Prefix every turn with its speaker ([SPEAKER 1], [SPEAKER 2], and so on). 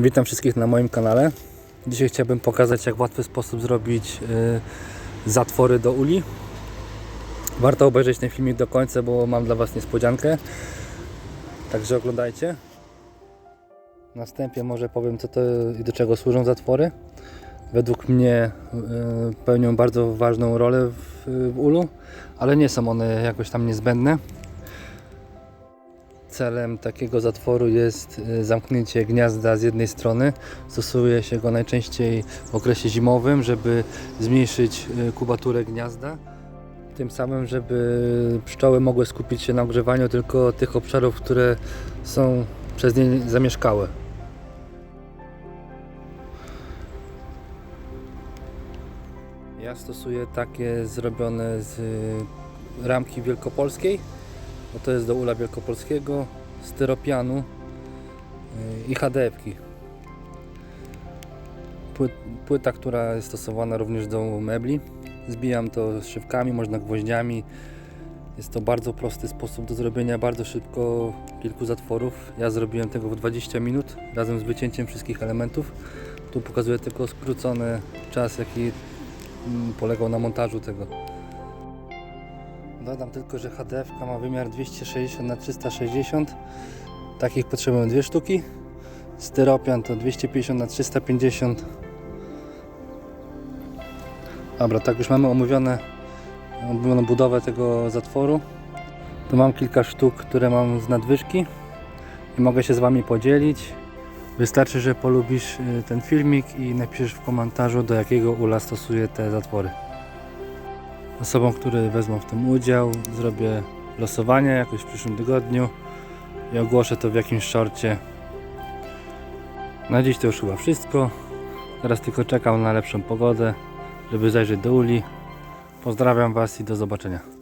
[SPEAKER 1] Witam wszystkich na moim kanale. Dzisiaj chciałbym pokazać jak w łatwy sposób zrobić y, zatwory do uli. Warto obejrzeć ten filmik do końca, bo mam dla Was niespodziankę. Także oglądajcie. Na wstępie może powiem co to i do czego służą zatwory. Według mnie y, pełnią bardzo ważną rolę w, w ulu, ale nie są one jakoś tam niezbędne. Celem takiego zatworu jest y, zamknięcie gniazda z jednej strony. Stosuje się go najczęściej w okresie zimowym, żeby zmniejszyć y, kubaturę gniazda. Tym samym, żeby pszczoły mogły skupić się na ogrzewaniu tylko tych obszarów, które są przez nie zamieszkałe. Ja stosuję takie zrobione z y, ramki wielkopolskiej bo to jest do ula wielkopolskiego, styropianu yy, i HDF-ki. Pły- Płyta, która jest stosowana również do mebli. Zbijam to szybkami, można gwoździami. Jest to bardzo prosty sposób do zrobienia, bardzo szybko kilku zatworów. Ja zrobiłem tego w 20 minut razem z wycięciem wszystkich elementów. Tu pokazuję tylko skrócony czas, jaki mm, polegał na montażu tego. Dodam tylko, że HDF ma wymiar 260 na 360 Takich potrzebuję dwie sztuki. Styropian to 250 na 350 Dobra, tak już mamy omówione omówioną budowę tego zatworu. Tu mam kilka sztuk, które mam z nadwyżki i mogę się z Wami podzielić. Wystarczy, że polubisz y, ten filmik i napiszesz w komentarzu, do jakiego ula stosuję te zatwory. Osobom, które wezmą w tym udział, zrobię losowanie jakoś w przyszłym tygodniu i ogłoszę to w jakimś shorcie. Na dziś to już chyba wszystko. Teraz tylko czekam na lepszą pogodę, żeby zajrzeć do uli. Pozdrawiam Was i do zobaczenia.